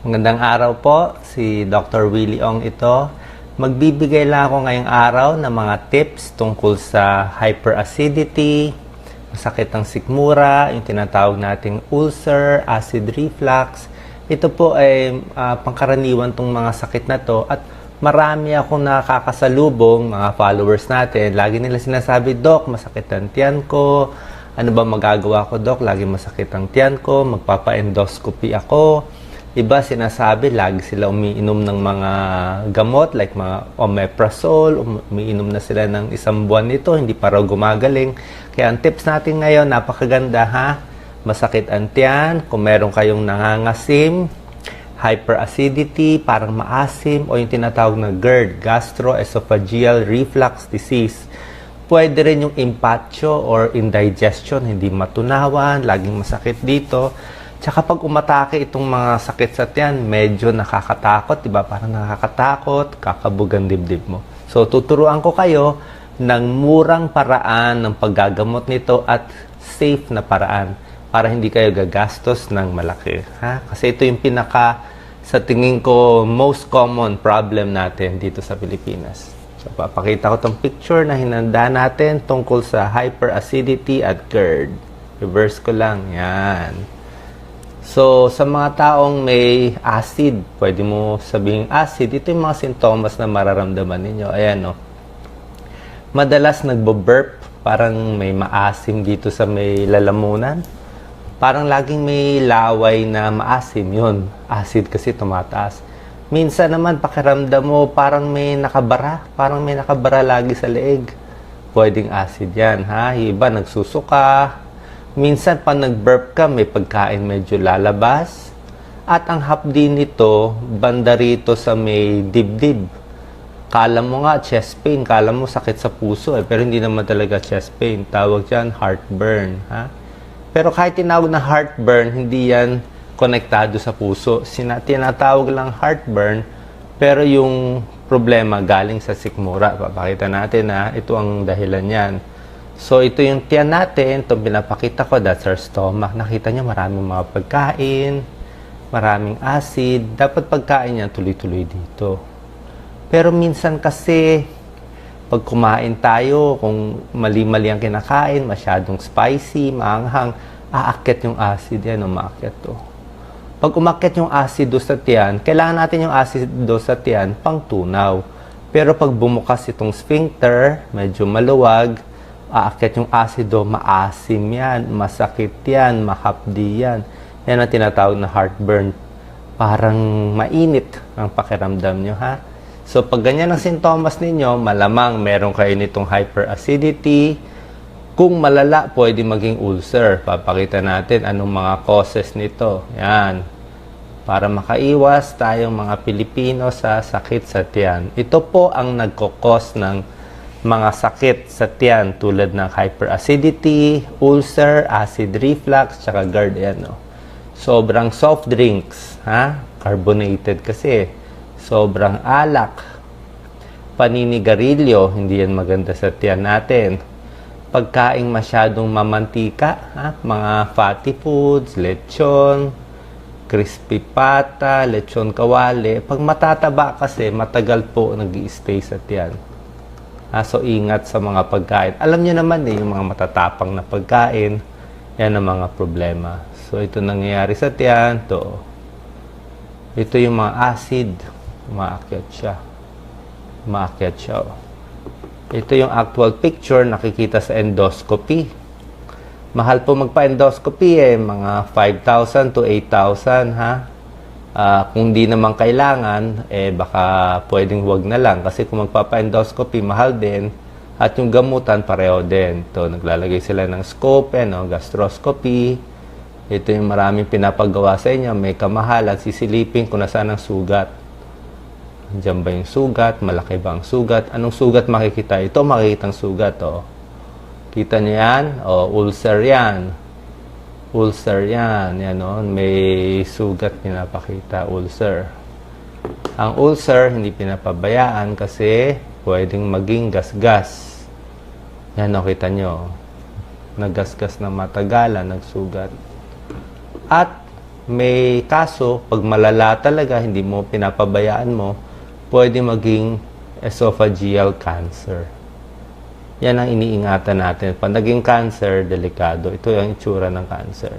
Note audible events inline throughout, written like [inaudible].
Magandang araw po, si Dr. Willie Ong ito. Magbibigay lang ako ngayong araw ng mga tips tungkol sa hyperacidity, masakit ng sikmura, yung tinatawag nating ulcer, acid reflux. Ito po ay ah, pangkaraniwan tong mga sakit na to at marami akong nakakasalubong, mga followers natin. Lagi nila sinasabi, Dok, masakit ang tiyan ko. Ano ba magagawa ko, Dok? Lagi masakit ang tiyan ko. Magpapa-endoscopy ako. Iba sinasabi, lagi sila umiinom ng mga gamot like mga omeprazole, um- umiinom na sila ng isang buwan nito, hindi pa raw gumagaling. Kaya ang tips natin ngayon, napakaganda ha. Masakit ang tiyan, kung meron kayong nangangasim, hyperacidity, parang maasim, o yung tinatawag na GERD, gastroesophageal reflux disease. Pwede rin yung impatcho or indigestion, hindi matunawan, laging masakit dito. Tsaka pag umatake itong mga sakit sa tiyan, medyo nakakatakot, di ba? Parang nakakatakot, kakabugan dibdib mo. So, tuturuan ko kayo ng murang paraan ng paggagamot nito at safe na paraan para hindi kayo gagastos ng malaki. Ha? Kasi ito yung pinaka, sa tingin ko, most common problem natin dito sa Pilipinas. So, papakita ko tong picture na hinanda natin tungkol sa hyperacidity at GERD. Reverse ko lang. Yan. So, sa mga taong may acid, pwede mo sabihin acid, ito yung mga sintomas na mararamdaman ninyo. Ayan, no. Madalas nagbo-burp, parang may maasim dito sa may lalamunan. Parang laging may laway na maasim yun. Acid kasi tumataas. Minsan naman pakiramdam mo parang may nakabara. Parang may nakabara lagi sa leeg. Pwedeng acid yan, ha? Iba nagsusuka. Minsan pa nag-burp ka, may pagkain medyo lalabas. At ang hapdi nito, banda rito sa may dibdib. Kala mo nga chest pain, kala mo sakit sa puso eh, pero hindi naman talaga chest pain. Tawag dyan heartburn, ha? Pero kahit tinawag na heartburn, hindi yan konektado sa puso. Sina tinatawag lang heartburn, pero yung problema galing sa sikmura. Papakita natin na ito ang dahilan yan. So, ito yung tiyan natin. Itong pinapakita ko, that's our stomach. Nakita nyo, maraming mga pagkain, maraming acid. Dapat pagkain yan tuloy-tuloy dito. Pero minsan kasi, pag kumain tayo, kung mali-mali ang kinakain, masyadong spicy, maanghang, aakyat yung acid yan, umakyat to. Pag umakyat yung acido sa tiyan, kailangan natin yung acido sa tiyan pang tunaw. Pero pag bumukas itong sphincter, medyo maluwag, aakyat yung acido, maasim yan, masakit yan, mahapdi yan. Yan ang tinatawag na heartburn. Parang mainit ang pakiramdam nyo, ha? So, pag ganyan ang sintomas ninyo, malamang meron kayo nitong hyperacidity. Kung malala, pwede maging ulcer. Papakita natin anong mga causes nito. Yan. Para makaiwas tayong mga Pilipino sa sakit sa tiyan. Ito po ang nagkokos ng mga sakit sa tiyan tulad ng hyperacidity, ulcer, acid reflux, tsaka GERD. Yan, no? Sobrang soft drinks, ha? Carbonated kasi. Sobrang alak. Paninigarilyo, hindi yan maganda sa tiyan natin. Pagkaing masyadong mamantika, ha? mga fatty foods, lechon, crispy pata, lechon kawali. Pag matataba kasi, matagal po nag stay sa tiyan. Ah, so, ingat sa mga pagkain. Alam niyo naman eh, yung mga matatapang na pagkain, yan ang mga problema. So, ito nangyayari sa tiyan, to. Ito yung mga acid, umaakyat siya. Umaakyat siya. oh. Ito yung actual picture, nakikita sa endoscopy. Mahal po magpa-endoscopy eh, mga 5,000 to 8,000 ha. Ah, kung di naman kailangan, eh baka pwedeng wag na lang kasi kung magpapa-endoscopy, mahal din. At yung gamutan, pareho din. Ito, naglalagay sila ng scope, eh, no? gastroscopy. Ito yung maraming pinapagawa sa inyo. May kamahalan, sisilipin kung nasaan ang sugat. Diyan ba yung sugat? Malaki ba ang sugat? Anong sugat makikita? Ito makikita ang sugat, oh. Kita niyo yan? O, ulcer yan. Ulcer yan. Yan, oh. May sugat pinapakita, ulcer. Ang ulcer, hindi pinapabayaan kasi pwedeng maging gasgas. Yan, oh, kita nyo. Nagasgas na matagalan, nagsugat. At May kaso, pag malala talaga, hindi mo pinapabayaan mo, pwede maging esophageal cancer. Yan ang iniingatan natin. Pag naging cancer, delikado. Ito yung itsura ng cancer.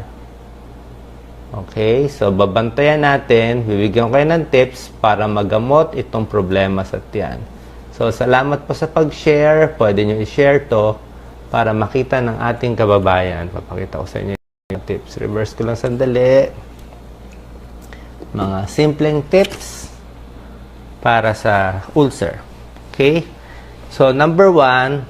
Okay, so babantayan natin, bibigyan kayo ng tips para magamot itong problema sa tiyan. So, salamat po sa pag-share. Pwede nyo i-share to para makita ng ating kababayan. Papakita ko sa inyo yung tips. Reverse ko lang sandali. Mga simpleng tips para sa ulcer. Okay? So, number one,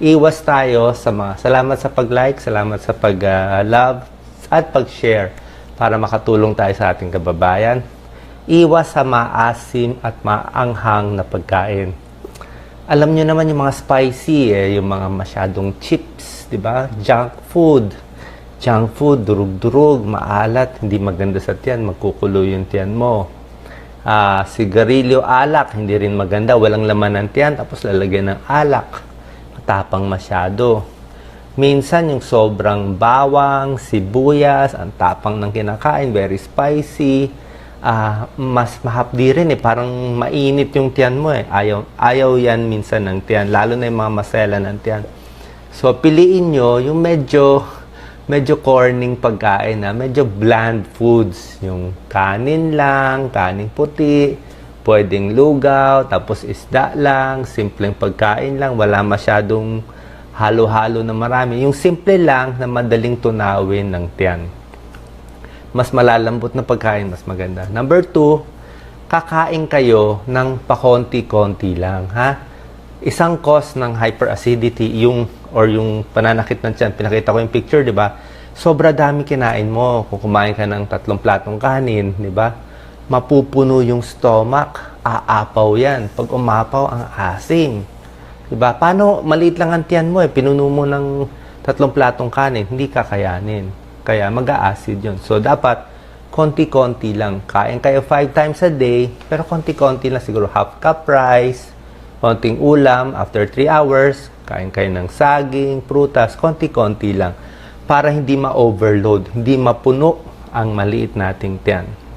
iwas tayo sa mga, salamat sa pag-like, salamat sa pag-love, at pag-share para makatulong tayo sa ating kababayan. Iwas sa maasim at maanghang na pagkain. Alam nyo naman yung mga spicy, eh, yung mga masyadong chips, di ba? Junk food. Junk food, durug-durug, maalat, hindi maganda sa tiyan, magkukulo yung tiyan mo. Ah, sigarilyo, alak, hindi rin maganda, walang laman ng tiyan, tapos lalagyan ng alak. Matapang masyado. Minsan yung sobrang bawang, sibuyas, ang tapang ng kinakain, very spicy. Ah, mas mahapdi rin eh, parang mainit yung tiyan mo eh. Ayaw, ayaw yan minsan ng tiyan, lalo na yung mga masela ng tiyan. So, piliin nyo yung medyo, medyo corning pagkain na, medyo bland foods. Yung kanin lang, kanin puti, pwedeng lugaw, tapos isda lang, simpleng pagkain lang, wala masyadong halo-halo na marami. Yung simple lang na madaling tunawin ng tiyan. Mas malalambot na pagkain, mas maganda. Number two, kakain kayo ng pakonti-konti lang, ha? Isang cause ng hyperacidity, yung or yung pananakit ng tiyan, pinakita ko yung picture, di ba? Sobra dami kinain mo. Kung kumain ka ng tatlong platong kanin, di ba? Mapupuno yung stomach, aapaw yan. Pag umapaw, ang asim. Diba? Paano, maliit lang ang tiyan mo eh, pinuno mo ng tatlong platong kanin, hindi kakayanin. Kaya mag-a-acid yun. So, dapat, konti-konti lang. Kain kayo five times a day, pero konti-konti lang siguro half cup rice, konting ulam, after 3 hours, kain kayo ng saging, prutas, konti-konti lang. Para hindi ma-overload, hindi mapuno ang maliit nating tiyan.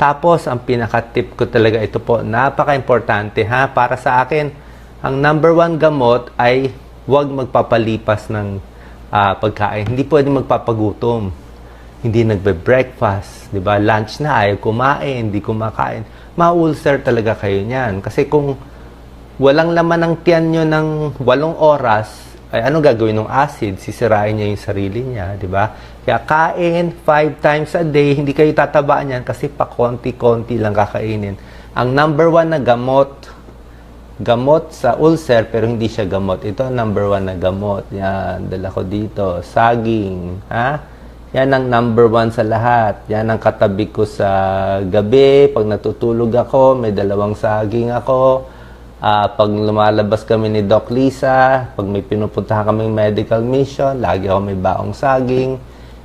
Tapos, ang pinaka-tip ko talaga ito po, napaka-importante ha, para sa akin, ang number one gamot ay huwag magpapalipas ng ah, pagkain. Hindi pwede magpapagutom. Hindi nagbe-breakfast, 'di ba? Lunch na ay kumain, hindi kumakain. Ma-ulcer talaga kayo niyan. Kasi kung walang laman ng tiyan nyo ng walong oras, ay ano gagawin ng acid? Sisirain niya yung sarili niya, di ba? Kaya kain five times a day, hindi kayo tataba niyan kasi pa konti-konti lang kakainin. Ang number one na gamot gamot sa ulcer pero hindi siya gamot. Ito ang number one na gamot. Yan, dala ko dito. Saging. Ha? Yan ang number one sa lahat. Yan ang katabi ko sa gabi. Pag natutulog ako, may dalawang saging ako. Ah, pag lumalabas kami ni Doc Lisa, pag may pinupuntahan kaming medical mission, lagi ako may baong saging.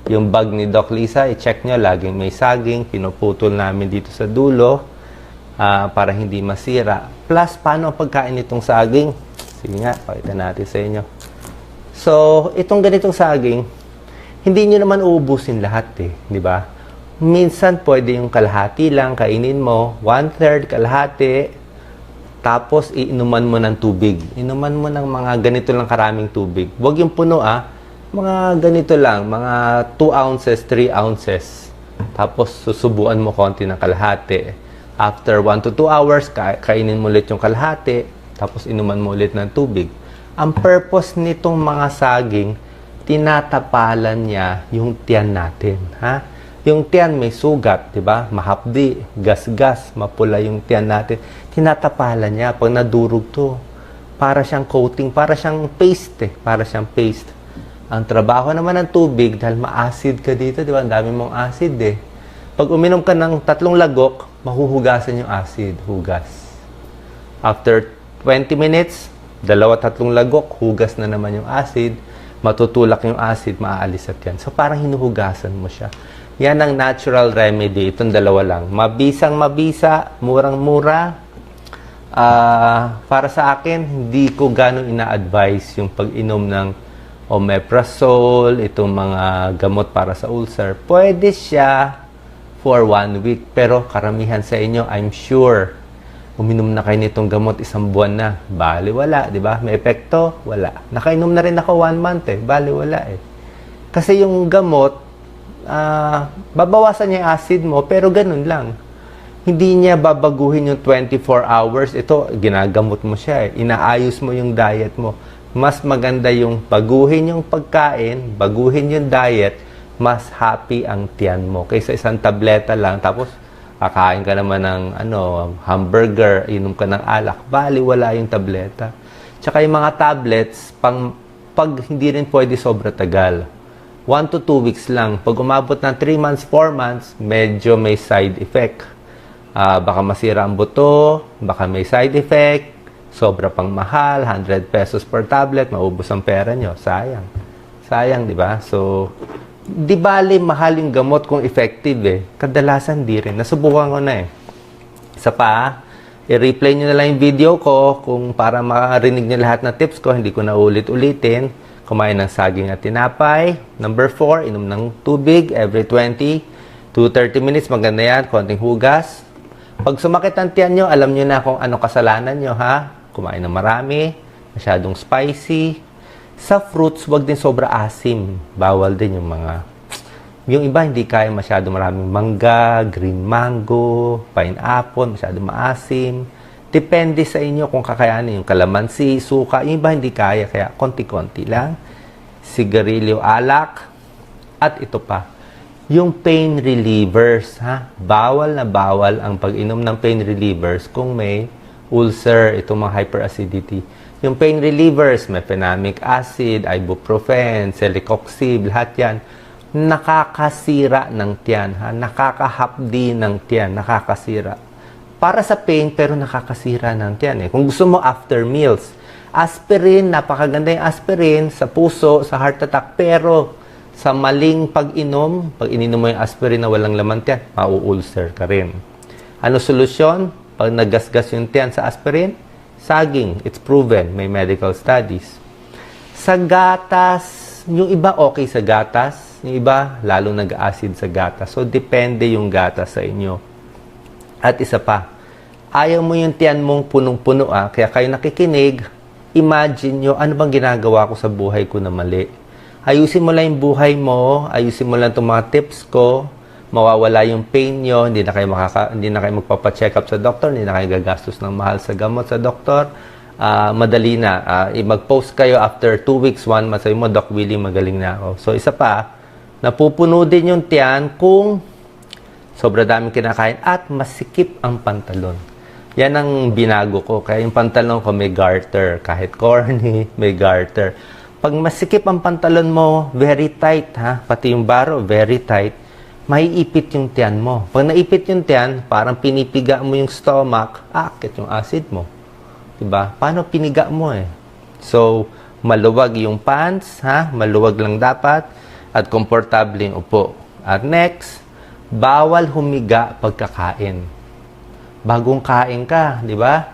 Yung bag ni Doc Lisa, i-check nyo, laging may saging. Pinuputol namin dito sa dulo ah, para hindi masira. Plus, paano pagkain nitong saging? Sige nga, pakita natin sa inyo. So, itong ganitong saging, hindi nyo naman uubusin lahat eh, di ba? Minsan, pwede yung kalahati lang, kainin mo, one-third, kalahati, tapos iinuman mo ng tubig. Inuman mo ng mga ganito lang karaming tubig. Huwag yung puno ah, mga ganito lang, mga 2 ounces, 3 ounces. Tapos susubuan mo konti ng kalahati. After 1 to 2 hours, ka- kainin mo ulit yung kalahati, tapos inuman mo ulit ng tubig. Ang purpose nitong mga saging, tinatapalan niya yung tiyan natin. Ha? Yung tiyan may sugat, di ba? Mahapdi, gas-gas, mapula yung tiyan natin. Tinatapalan niya pag nadurog to. Para siyang coating, para siyang paste eh. Para siyang paste. Ang trabaho naman ng tubig, dahil ma-acid ka dito, di ba? Ang dami mong acid eh. Pag uminom ka ng tatlong lagok, mahuhugasan yung acid, hugas. After 20 minutes, dalawa tatlong lagok, hugas na naman yung acid, matutulak yung acid, maaalis at yan. So parang hinuhugasan mo siya. Yan ang natural remedy, itong dalawa lang. Mabisang mabisa, murang mura. Ah, para sa akin, hindi ko gano'ng ina-advise yung pag-inom ng omeprazole, itong mga gamot para sa ulcer, pwede siya for one week. Pero karamihan sa inyo, I'm sure, uminom na kayo nitong gamot isang buwan na. Bali, wala, di ba? May epekto? Wala. Nakainom na rin ako one month eh. Bali, wala eh. Kasi yung gamot, ah, babawasan niya yung acid mo, pero ganun lang. Hindi niya babaguhin yung 24 hours. Ito, ginagamot mo siya eh. Inaayos mo yung diet mo. Mas maganda yung baguhin yung pagkain, baguhin yung diet, mas happy ang tiyan mo. Kaysa isang tableta lang, tapos kakain ka naman ng ano, hamburger, inom ka ng alak, bali wala yung tableta. Tsaka yung mga tablets, pang, pag hindi rin pwede sobra tagal. 1 to 2 weeks lang. Pag umabot ng 3 months, 4 months, medyo may side effect. Ah, baka masira ang buto, baka may side effect, sobra pang mahal, 100 pesos per tablet, maubos ang pera nyo. Sayang. Sayang, di ba? So, di bali mahal yung gamot kung effective eh. Kadalasan di rin. Nasubukan ko na eh. Isa pa, i-replay nyo na lang yung video ko kung para marinig nyo lahat ng tips ko, hindi ko na ulit-ulitin. Kumain ng saging at tinapay. Number 4, inom ng tubig every 20 to 30 minutes. Maganda yan, konting hugas. Pag sumakit ang tiyan nyo, alam nyo na kung ano kasalanan nyo, ha? Kumain ng marami, masyadong spicy. Sa fruits, wag din sobra asim. Bawal din yung mga yung iba hindi kaya masyado maraming mangga, green mango, pineapple, masyado maasim. Depende sa inyo kung kakayanin yung kalamansi, suka. Yung iba hindi kaya, kaya konti-konti lang. Sigarilyo, alak. At ito pa, yung pain relievers. Ha? Bawal na bawal ang pag-inom ng pain relievers kung may ulcer, itong mga hyperacidity. Yung pain relievers, mefenamic acid, ibuprofen, celecoxib, lahat yan nakakasira ng tiyan, ha? nakakahapdi ng tiyan, nakakasira. Para sa pain, pero nakakasira ng tiyan. Eh. Kung gusto mo after meals, aspirin, napakaganda yung aspirin sa puso, sa heart attack, pero sa maling pag-inom, pag ininom mo yung aspirin na walang laman tiyan, mau-ulcer ka rin. Ano solusyon? Pag nagasgas yung tiyan sa aspirin, saging. It's proven. May medical studies. Sa gatas, yung iba okay sa gatas, yung iba lalo nag-acid sa gatas. So, depende yung gatas sa inyo. At isa pa, ayaw mo yung tiyan mong punong-puno ah, kaya kayo nakikinig, imagine nyo, ano bang ginagawa ko sa buhay ko na mali? Ayusin mo lang yung buhay mo, ayusin mo lang itong mga tips ko, mawawala yung pain nyo, hindi na kayo, makaka, hindi na kayo magpapacheck up sa doktor, hindi na kayo gagastos ng mahal sa gamot sa doktor. Ah, madali na. I- mag-post kayo after 2 weeks, 1 month, sabi mo, Doc Willie, magaling na ako. So, isa pa, napupuno din yung tiyan kung sobra daming kinakain at masikip ang pantalon. Yan ang binago ko. Kaya yung pantalon ko may garter. Kahit corny, [laughs] may garter. Pag masikip ang pantalon mo, very tight ha. Pati yung baro, very tight. Maiipit yung tiyan mo. Pag naipit yung tiyan, parang pinipiga mo yung stomach, akit yung acid mo. Diba? Paano piniga mo eh? So, maluwag yung pants, ha? Maluwag lang dapat at komportable yung upo. At next, bawal humiga pagkakain. Bagong kain ka, di ba?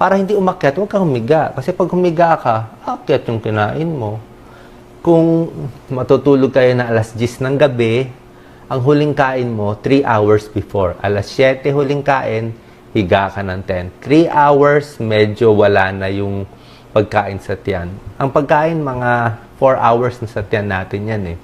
Para hindi umakyat, huwag kang humiga. Kasi pag humiga ka, akyat yung kinain mo. Kung matutulog kayo na alas 10 ng gabi, ang huling kain mo, 3 hours before. Alas 7 huling kain, higa ka ng 10. 3 hours, medyo wala na yung pagkain sa tiyan. Ang pagkain, mga 4 hours na sa tiyan natin yan eh.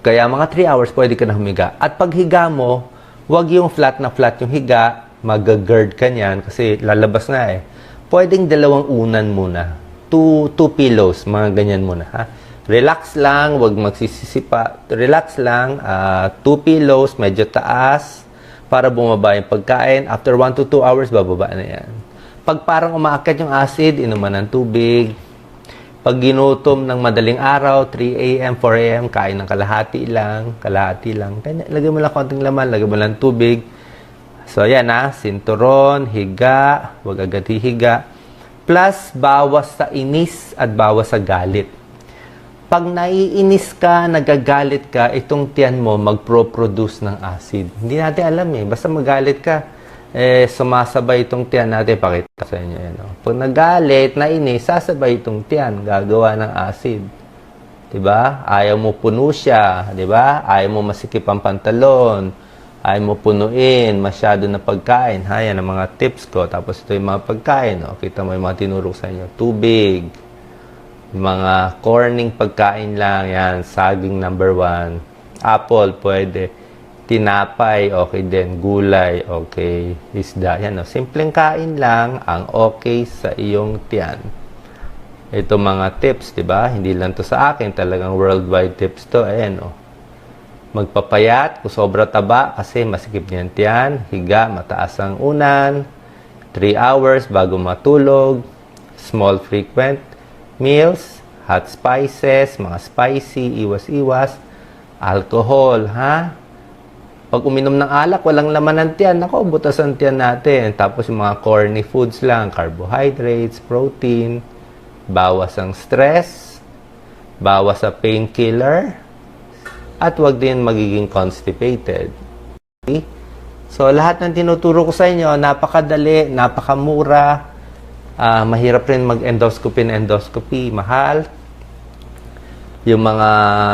Kaya mga 3 hours, pwede ka na humiga. At pag higa mo, wag yung flat na flat yung higa, mag-gird ka niyan kasi lalabas nga eh. Pwedeng dalawang unan muna. Two, two pillows, mga ganyan muna. Ha? Relax lang, wag magsisisipa. Relax lang, ah, two pillows, medyo taas, para bumaba yung pagkain. After 1 to 2 hours, bababa na yan. Pag parang umaakyat yung acid, inuman ng tubig, pag ginutom ng madaling araw, 3 a.m., 4 a.m., kain ng kalahati lang, kalahati lang. Kaya, lagay mo lang konting laman, lagay mo lang tubig. So, yan ha, sinturon, higa, wag agad hihiga. Plus, bawas sa inis at bawas sa galit. Pag naiinis ka, nagagalit ka, itong tiyan mo magpro-produce ng acid. Hindi natin alam eh. Basta magalit ka, eh, sumasabay itong tiyan natin. Pakita sa inyo yan. Oh. Pag nagalit, nainis, sasabay itong tiyan. Gagawa ng acid. 'Di ba? Ayaw mo puno siya, 'di ba? Ayaw mo masikip ang pantalon. Ayaw mo punuin masyado na pagkain. Ha, yan ang mga tips ko. Tapos ito yung mga pagkain. Oh. Kita mo yung mga tinuro sa inyo. Tubig. Mga corning pagkain lang. Yan. Saging number one. Apple, pwede. Tinapay, okay din. Gulay, okay. Isda. Yan. Oh. Simpleng kain lang ang okay sa iyong tiyan ito mga tips, 'di ba? Hindi lang 'to sa akin, talagang worldwide tips 'to. Ayan oh. Magpapayat kung sobra taba kasi masikip niyan tiyan, higa, mataas ang unan, 3 hours bago matulog, small frequent meals, hot spices, mga spicy, iwas-iwas, alcohol, ha? Pag uminom ng alak, walang laman ng tiyan. Ako, butas ang tiyan natin. Tapos yung mga corny foods lang, carbohydrates, protein, bawas ang stress, bawas sa painkiller, at wag din magiging constipated. Okay? So, lahat ng tinuturo ko sa inyo, napakadali, napakamura, ah, mahirap rin mag-endoscopy na endoscopy, mahal. Yung mga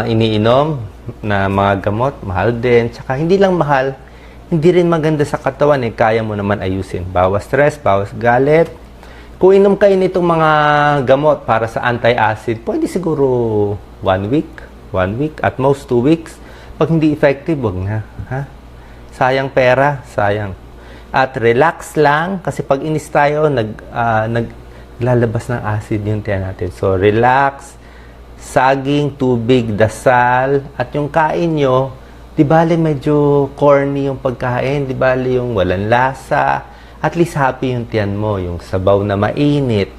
iniinom na mga gamot, mahal din. Tsaka hindi lang mahal, hindi rin maganda sa katawan eh, kaya mo naman ayusin. Bawas stress, bawas galit, kung inom kayo nitong mga gamot para sa anti-acid, pwede siguro one week, one week, at most two weeks. Pag hindi effective, wag na. Ha? Sayang pera, sayang. At relax lang, kasi pag inis tayo, nag, ah, naglalabas ng acid yung tiyan natin. So, relax, saging, tubig, dasal, at yung kain nyo, di bali medyo corny yung pagkain, di bali yung walang lasa, at least happy yung tiyan mo, yung sabaw na mainit,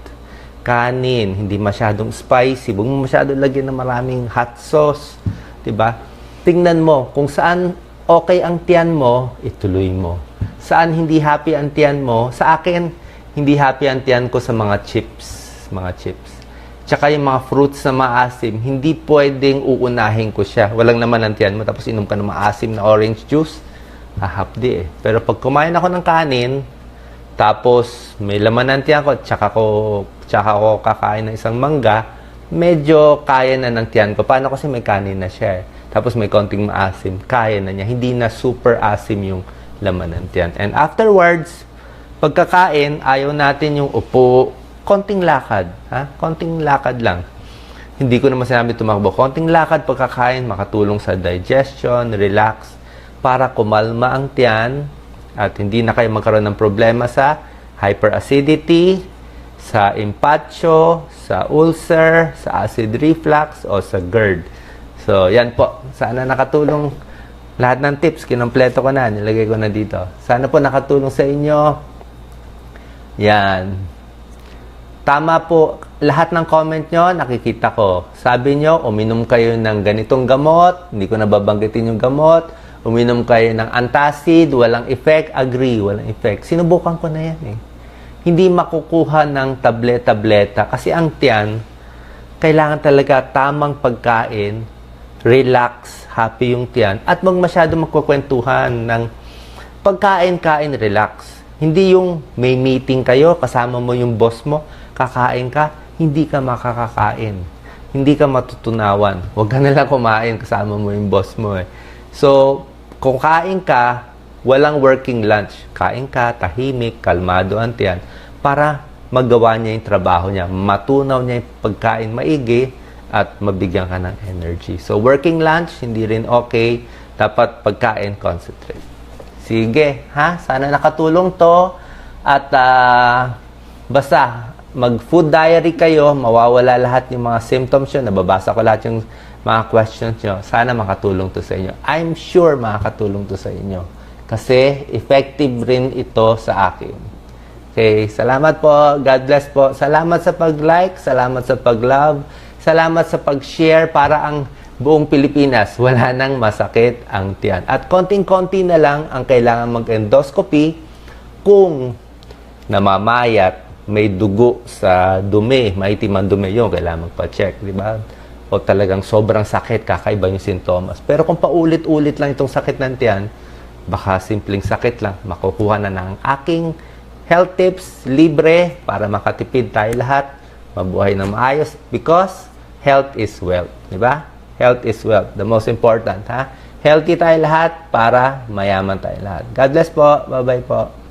kanin, hindi masyadong spicy, huwag mo masyadong lagyan ng maraming hot sauce, 'di ba? Tingnan mo kung saan okay ang tiyan mo, ituloy mo. Saan hindi happy ang tiyan mo? Sa akin, hindi happy ang tiyan ko sa mga chips, mga chips. Tsaka yung mga fruits na maasim, hindi pwedeng uunahin ko siya. Walang naman ang tiyan mo, tapos inom ka ng maasim na orange juice, hahapdi eh. Pero pag kumain ako ng kanin, tapos may laman ng tiyan ko, tsaka ko, tsaka ko kakain ng isang mangga, medyo kaya na ng tiyan ko. Paano kasi may kanin na siya eh. Tapos may konting maasim, kaya na niya. Hindi na super asim yung laman ng. And afterwards, pagkakain, ayaw natin yung upo, konting lakad. Ha? Konting lakad lang. Hindi ko naman sinabi tumakbo. Konting lakad pagkakain, makatulong sa digestion, relax, para kumalma ang tiyan, at hindi na kayo magkaroon ng problema sa hyperacidity, sa impatcho, sa ulcer, sa acid reflux, o sa GERD. So, yan po. Sana nakatulong lahat ng tips. Kinompleto ko na. Nilagay ko na dito. Sana po nakatulong sa inyo. Yan. Tama po. Lahat ng comment nyo, nakikita ko. Sabi nyo, uminom kayo ng ganitong gamot. Hindi ko nababanggitin yung gamot uminom kayo ng antacid, walang effect, agree, walang effect. Sinubukan ko na yan eh. Hindi makukuha ng tablet-tableta kasi ang tiyan, kailangan talaga tamang pagkain, relax, happy yung tiyan, at wag masyado magkukwentuhan ng pagkain-kain, relax. Hindi yung may meeting kayo, kasama mo yung boss mo, kakain ka, hindi ka makakakain. Hindi ka matutunawan. Huwag ka nalang kumain kasama mo yung boss mo eh. So, kung kain ka, walang working lunch. Kain ka, tahimik, kalmado ang tiyan, para magawa niya yung trabaho niya. Matunaw niya yung pagkain maigi at mabigyan ka ng energy. So, working lunch, hindi rin okay. Dapat pagkain, concentrate. Sige, ha? Sana nakatulong to. At uh, basta, mag-food diary kayo, mawawala lahat yung mga symptoms yun. Nababasa ko lahat yung mga questions nyo. Sana makatulong to sa inyo. I'm sure makakatulong to sa inyo. Kasi effective rin ito sa akin. Okay, salamat po. God bless po. Salamat sa pag-like, salamat sa pag-love, salamat sa pag-share para ang buong Pilipinas wala nang masakit ang tiyan. At konting-konti na lang ang kailangan mag-endoscopy kung namamayat, may dugo sa dumi, maitim ang dumi yun, kailangan magpa-check, di ba? o talagang sobrang sakit, kakaiba yung sintomas. Pero kung paulit-ulit lang itong sakit ng tiyan, baka simpleng sakit lang, makukuha na ng aking health tips, libre, para makatipid tayo lahat, mabuhay ng maayos, because health is wealth. Di ba? Health is wealth. The most important, ha? Healthy tayo lahat para mayaman tayo lahat. God bless po. Bye-bye po.